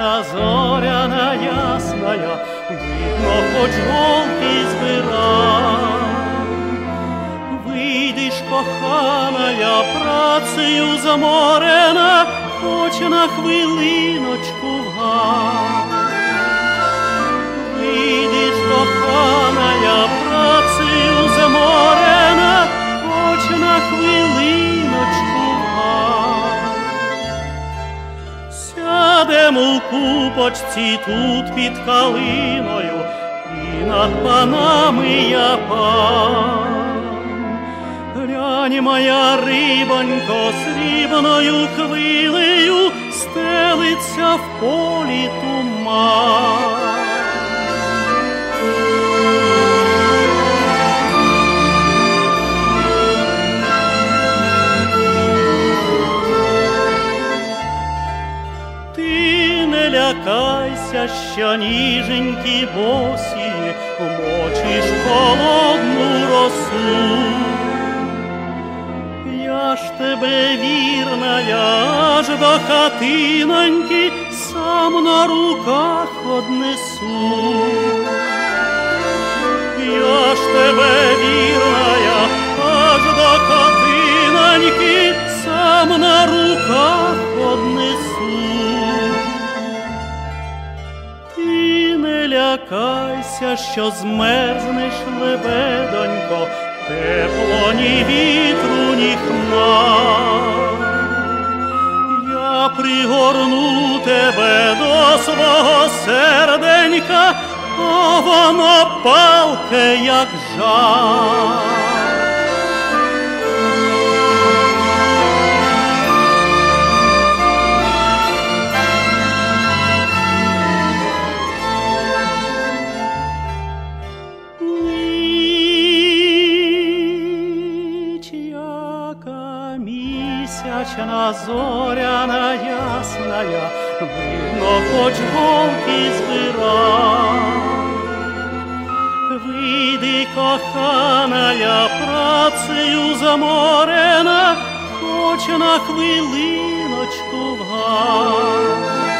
місячна зоряна ясная, видно, хоч голки збирай. Вийдеш, коханая, працею заморена, хоч на хвилиночку в. Сядемо у купочці тут під калиною, і над панами я пан. Глянь, моя рибонько, срібною хвилею стелиться в полі туман. Лякайся, що ніженькі босі мочиш холодну росу. Я ж тебе вірна, я ж до хатиноньки сам на руках однесу. Я ж тебе вірна, лякайся, що змерзнеш, лебедонько, тепло ні вітру, ні хмар. Я пригорну тебе до свого серденька, а воно палке, як жар. Місячна зоряна ясная, видно, хоч голки збирай. Вийди, коханая, працею заморена, хоч на хвилиночку в.